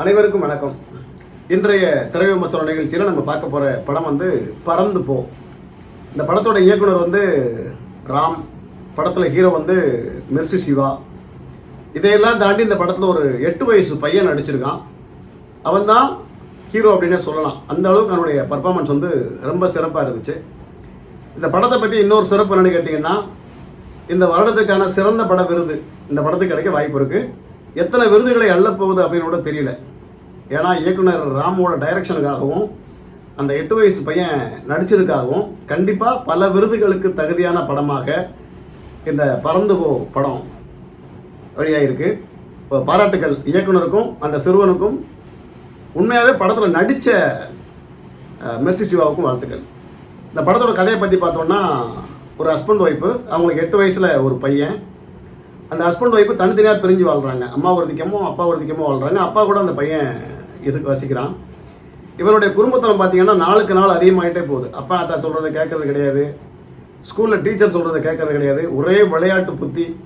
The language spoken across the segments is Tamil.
அனைவருக்கும் வணக்கம். இன்றைய திரை விமர்சன நிகழ்ச்சியில் நம்ம பார்க்க போகிற படம் வந்து பறந்து போ. இந்த படத்தோட இயக்குனர் வந்து ராம். படத்தில் ஹீரோ வந்து மெர்சி சிவா. இதையெல்லாம் தாண்டி இந்த படத்தில் ஒரு எட்டு வயசு பையன் நடிச்சிருக்கான். அவன் தான் ஹீரோ அப்படின்னே சொல்லலாம். அந்த அளவுக்கு அவனுடைய பர்ஃபார்மன்ஸ் வந்து ரொம்ப சிறப்பாக இருந்துச்சு. இந்த படத்தை பற்றி இன்னொரு சிறப்பு என்னன்னு கேட்டிங்கன்னா இந்த வருடத்துக்கான சிறந்த பட விருது இந்த படத்துக்கு கிடைக்க வாய்ப்பு இருக்குது எத்தனை விருதுகளை அள்ளப்போகுது அப்படின்னு கூட தெரியல. ஏன்னா இயக்குனர் ராமோட டைரக்ஷனுக்காகவும் அந்த எட்டு வயசு பையன் நடிச்சதுக்காகவும் கண்டிப்பாக பல விருதுகளுக்கு தகுதியான படமாக இந்த பறந்து போ படம் இருக்குது இப்போ பாராட்டுகள் இயக்குனருக்கும் அந்த சிறுவனுக்கும் உண்மையாகவே படத்தில் நடித்த மெர்சி சிவாவுக்கும் வாழ்த்துக்கள். இந்த படத்தோட கதையை பற்றி பார்த்தோம்னா ஒரு ஹஸ்பண்ட் ஒய்ஃபு அவங்களுக்கு எட்டு வயசில் ஒரு பையன். அந்த ஹஸ்பண்ட் ஒய்ஃபு தனித்தனியாக பிரிஞ்சு வாழ்கிறாங்க அம்மா ஒரு திக்கமோ அப்பா ஒரு திக்கமோ வாழ்கிறாங்க அப்பா கூட அந்த பையன் இசை வசிக்கிறான் இவனுடைய குடும்பத்தில் பார்த்தீங்கன்னா நாளுக்கு நாள் அதிகமாகிட்டே போகுது. அப்பா அத்தா சொல்கிறத கேட்கறது கிடையாது. ஸ்கூலில் டீச்சர் சொல்கிறத கேட்கறது கிடையாது. ஒரே விளையாட்டு புத்தி.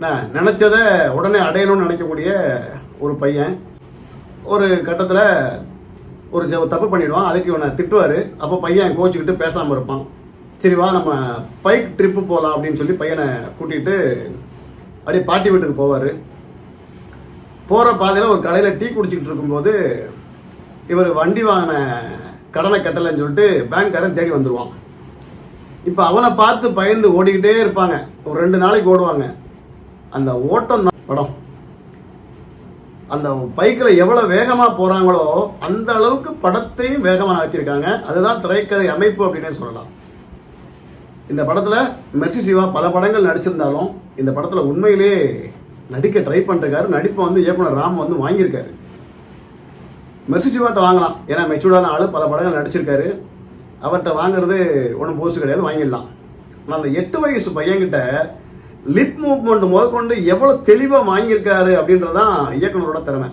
நான் நினச்சதை உடனே அடையணும்னு நினைக்கக்கூடிய ஒரு பையன். ஒரு கட்டத்தில் ஒரு ஜ- தப்பு பண்ணிவிடுவான் அதுக்கு இவனை திட்டுவார். அப்போ பையன் கோச்சிக்கிட்டு பேசாமல் இருப்பான். சரி வா நம்ம பைக் ட்ரிப்பு போகலாம் அப்படின்னு சொல்லி பையனை கூட்டிகிட்டு அப்படியே பாட்டி வீட்டுக்கு போவார். போகிற பாதையில் ஒரு கடையில் டீ குடிச்சிக்கிட்டு இருக்கும்போது இவர் வண்டி வாங்கின கடனை கட்டலைன்னு சொல்லிட்டு பேங்க்காரன் தேடி வந்துடுவான் இப்போ அவனை பார்த்து பயந்து ஓடிக்கிட்டே இருப்பாங்க. ஒரு ரெண்டு நாளைக்கு ஓடுவாங்க. அந்த ஓட்டம் தான் படம். அந்த பைக்கில் எவ்வளோ வேகமாக போகிறாங்களோ அந்த அளவுக்கு படத்தையும் வேகமாக நடத்தியிருக்காங்க. அதுதான் திரைக்கதை அமைப்பு அப்படின்னே சொல்லலாம். இந்த படத்தில் மெர்சி சிவா பல படங்கள் நடிச்சிருந்தாலும் இந்த படத்தில் உண்மையிலேயே நடிக்க ட்ரை பண்ணுறக்காரு நடிப்பை வந்து இயக்குனர் ராம் வந்து வாங்கியிருக்காரு. மெர்சி சிவாட்ட வாங்கலாம். ஏன்னா மெச்சூர்டான ஆள் பல படங்கள் நடிச்சிருக்காரு. அவர்கிட்ட வாங்குறது ஒன்றும் போசு கிடையாது வாங்கிடலாம். ஆனால் அந்த எட்டு வயசு பையன்கிட்ட லிப் மூவ்மெண்ட் முதற்கொண்டு எவ்வளோ தெளிவாக வாங்கியிருக்காரு அப்படின்றது தான் இயக்குனரோட திறமை.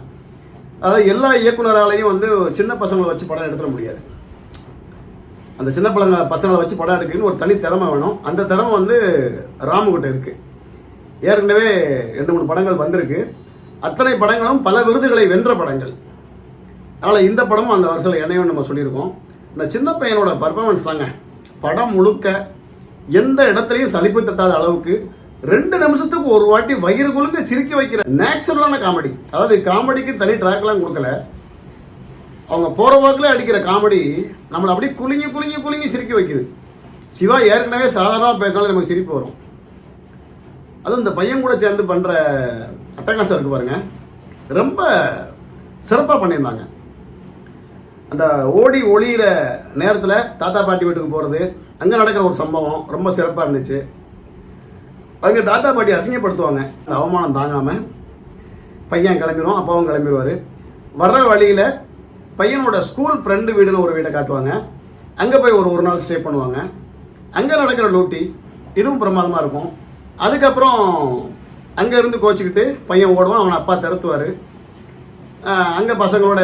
அதாவது எல்லா இயக்குனராலையும் வந்து சின்ன பசங்களை வச்சு படம் எடுத்துட முடியாது. அந்த சின்ன பழங்க பசங்களை வச்சு படம் எடுக்கணும்னு ஒரு தனி திறமை வேணும். அந்த திறமை வந்து ராமுகிட்ட இருக்குது ஏற்கனவே ரெண்டு மூணு படங்கள் வந்திருக்கு. அத்தனை படங்களும் பல விருதுகளை வென்ற படங்கள். அதனால் இந்த படமும் அந்த வருஷத்தில் என்னையும் நம்ம சொல்லியிருக்கோம். இந்த சின்ன பையனோட பர்ஃபார்மன்ஸ் தாங்க. படம் முழுக்க எந்த இடத்துலையும் சலிப்பு தட்டாத அளவுக்கு ரெண்டு நிமிஷத்துக்கு ஒரு வாட்டி வயிறு குலுங்க சிரிக்க வைக்கிற நேச்சுரலான காமெடி அதாவது காமெடிக்கு தனி ட்ராக்லாம் கொடுக்கல. அவங்க போகிற வாக்கில் அடிக்கிற காமெடி நம்மளை அப்படியே குலுங்கி குலுங்கி குலுங்கி சிரிக்க வைக்குது. சிவா ஏற்கனவே சாதாரணமாக பேசினாலும் நமக்கு சிரிப்பு வரும். அதுவும் இந்த பையன் கூட சேர்ந்து பண்ற அட்டகாசம் இருக்கு பாருங்க. ரொம்ப சிறப்பாக பண்ணியிருந்தாங்க. அந்த ஓடி ஒளியிற நேரத்தில் தாத்தா பாட்டி வீட்டுக்கு போகிறது அங்கே நடக்கிற ஒரு சம்பவம் ரொம்ப சிறப்பாக இருந்துச்சு. அவங்க தாத்தா பாட்டி அசிங்கப்படுத்துவாங்க. அந்த அவமானம் தாங்காமல் பையன் கிளம்பிடும் அப்பாவும் கிளம்பிடுவார். வர்ற வழியில் பையனோட ஸ்கூல் ஃப்ரெண்டு வீடுன்னு ஒரு வீடை காட்டுவாங்க. அங்கே போய் ஒரு ஒரு நாள் ஸ்டே பண்ணுவாங்க. அங்கே நடக்கிற லூட்டி இதுவும் பிரமாதமாக இருக்கும். அதுக்கப்புறம் அங்கே இருந்து கோச்சிக்கிட்டு பையன் ஓடுவான் அவனை அப்பா திறத்துவார் அங்கே பசங்களோட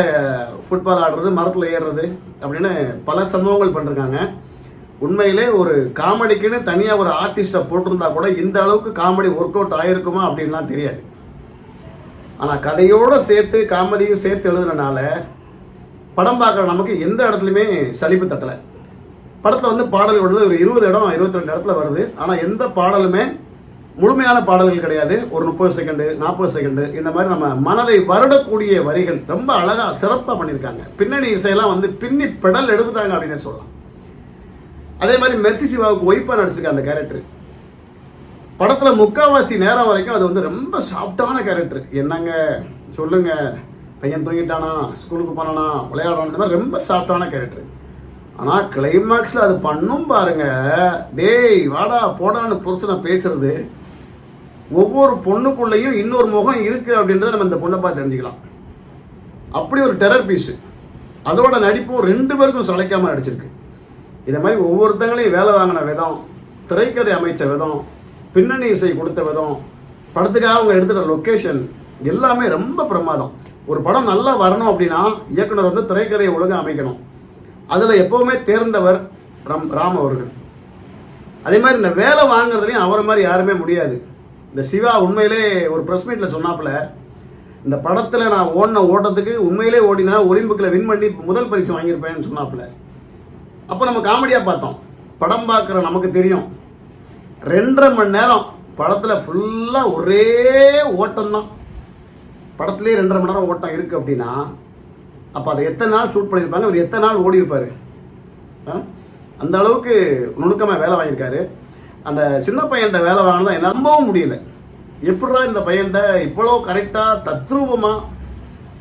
ஃபுட்பால் ஆடுறது மரத்தில் ஏறுறது அப்படின்னு பல சம்பவங்கள் பண்ணிருக்காங்க. உண்மையிலே ஒரு காமெடிக்குன்னு தனியாக ஒரு ஆர்டிஸ்ட்டை போட்டிருந்தா கூட இந்த அளவுக்கு காமெடி ஒர்க் அவுட் ஆகிருக்குமா அப்படின்லாம் தெரியாது. ஆனால் கதையோடு சேர்த்து காமெடியும் சேர்த்து எழுதுனனால படம் பார்க்குற நமக்கு எந்த இடத்துலையுமே சலிப்பு தட்டலை. படத்தில் வந்து பாடல் விடுறது ஒரு இருபது இடம் இருபத்தி ரெண்டு இடத்துல வருது. ஆனால் எந்த பாடலுமே முழுமையான பாடல்கள் கிடையாது. ஒரு முப்பது செகண்டு நாற்பது செகண்டு இந்த மாதிரி நம்ம மனதை வருடக்கூடிய வரிகள் ரொம்ப அழகாக சிறப்பாக பண்ணியிருக்காங்க. பின்னணி இசையெல்லாம் வந்து பின்னி பெடல் எடுத்துட்டாங்க அப்படின்னு சொல்லலாம். அதே மாதிரி மெர்சி சிவாவுக்கு ஒய்ப்பாக நடிச்சிருக்க அந்த கேரக்டர் படத்தில் முக்காவாசி நேரம் வரைக்கும் அது வந்து ரொம்ப சாஃப்டான கேரக்டர் என்னங்க? சொல்லுங்க. பையன் தூங்கிட்டானா? ஸ்கூலுக்கு போனானா? விளையாடுறான்? இந்த மாதிரி ரொம்ப சாஃப்டான கேரக்டர் ஆனால் கிளைமேக்ஸில் அது பண்ணும் பாருங்க. டேய் வாடா போடான்னு புருஷனை பேசுறது ஒவ்வொரு பொண்ணுக்குள்ளேயும் இன்னொரு முகம் இருக்கு அப்படின்றத நம்ம இந்த பொண்ணை பார்த்து தெரிஞ்சுக்கலாம். அப்படி ஒரு டெரர் பீஸு அதோட நடிப்பும் ரெண்டு பேருக்கும் சளைக்காம நடிச்சிருக்கு. இதை மாதிரி ஒவ்வொருத்தங்களையும் வேலை வாங்கின விதம் திரைக்கதை அமைச்ச விதம் பின்னணி இசை கொடுத்த விதம் படத்துக்காக அவங்க எடுத்துகிற லொக்கேஷன் எல்லாமே ரொம்ப பிரமாதம். ஒரு படம் நல்லா வரணும் அப்படின்னா இயக்குனர் வந்து திரைக்கதையை ஒழுங்காக அமைக்கணும். அதில் எப்போவுமே தேர்ந்தவர் ரம் ராம் அவர்கள். அதே மாதிரி இந்த வேலை வாங்குறதுலையும் அவரை மாதிரி யாருமே முடியாது. இந்த சிவா உண்மையிலே ஒரு ப்ரெஸ் மீட்டில் சொன்னாப்புல இந்த படத்தில் நான் ஓடின ஓட்டத்துக்கு உண்மையிலே ஓடினா ஒலிம்பிக்கில் வின் பண்ணி முதல் பரிசு வாங்கியிருப்பேன்னு சொன்னாப்புல. அப்போ நம்ம காமெடியாக பார்த்தோம். படம் பார்க்குற நமக்கு தெரியும். ரெண்டரை மணி நேரம் படத்தில் ஃபுல்லாக ஒரே ஓட்டம்தான். படத்துலேயே ரெண்டரை மணி நேரம் ஓட்டம் இருக்குது அப்படின்னா அப்போ அதை எத்தனை நாள் ஷூட் பண்ணியிருப்பாங்க? அவர் எத்தனை நாள் ஓடி ஆ? அந்த அளவுக்கு நுணுக்கமாக வேலை வாங்கியிருக்காரு. அந்த சின்ன பையன்கிட்ட வேலை வாங்கினா என்னால் நம்பவும் முடியல. எப்படா இந்த பையன்கிட்ட இவ்வளோ கரெக்டாக தத்ரூபமாக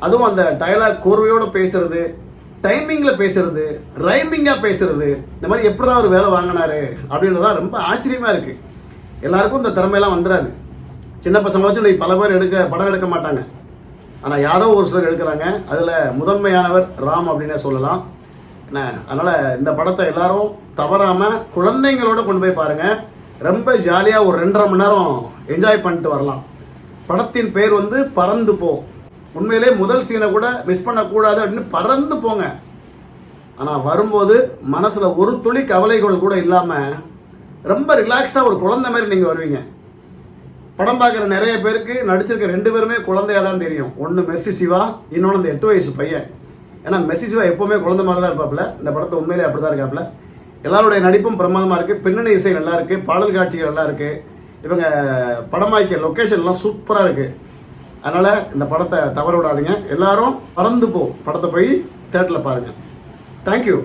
அதுவும் அந்த டயலாக் கோர்வையோடு பேசுறது டைமிங்கில் பேசுறது ரைமிங்காக பேசுறது இந்த மாதிரி எப்படா அவர் வேலை வாங்கினாரு அப்படின்றதான் ரொம்ப ஆச்சரியமாக இருக்கு. எல்லாருக்கும் இந்த திறமையெல்லாம் வந்துடாது. சின்ன பசங்க வச்சு இன்னைக்கு பல பேர் எடுக்க படம் எடுக்க மாட்டாங்க. ஆனால் யாரோ ஒரு சிலர் எடுக்கிறாங்க. அதில் முதன்மையானவர் ராம் அப்படின்னே சொல்லலாம். என்ன அதனால் இந்த படத்தை எல்லாரும் தவறாமல் குழந்தைங்களோட கொண்டு போய் பாருங்கள் ரொம்ப ஜாலியாக ஒரு ரெண்டரை மணி நேரம் என்ஜாய் பண்ணிட்டு வரலாம். படத்தின் பேர் வந்து பறந்து போ. உண்மையிலே முதல் சீனை கூட மிஸ் பண்ணக்கூடாது அப்படின்னு பறந்து போங்க. ஆனால் வரும்போது மனசில் ஒரு துளி கவலைகள் கூட இல்லாமல் ரொம்ப ரிலாக்ஸ்டாக ஒரு குழந்தை மாதிரி நீங்கள் வருவீங்க. படம் பார்க்குற நிறைய பேருக்கு நடிச்சிருக்க ரெண்டு பேருமே குழந்தையாக தான் தெரியும். ஒன்று மெர்சி சிவா இன்னொன்று இந்த எட்டு வயசு பையன். ஏன்னா மெர்சி சிவா எப்போவுமே குழந்தை மாதிரி தான் இருப்பாப்புல. இந்த படத்தை உண்மையிலே அப்படி தான் இருக்காப்புல. எல்லாருடைய நடிப்பும் பிரமாதமாக இருக்குது பின்னணி இசை நல்லா இருக்குது பாடல் காட்சிகள் நல்லா இருக்குது இவங்க படமாக்கிய லொக்கேஷன்லாம் சூப்பராக இருக்குது அதனால் இந்த படத்தை தவற விடாதீங்க. எல்லாரும் பறந்து போ. படத்தை போய் தேட்டரில் பாருங்கள் தேங்க்யூ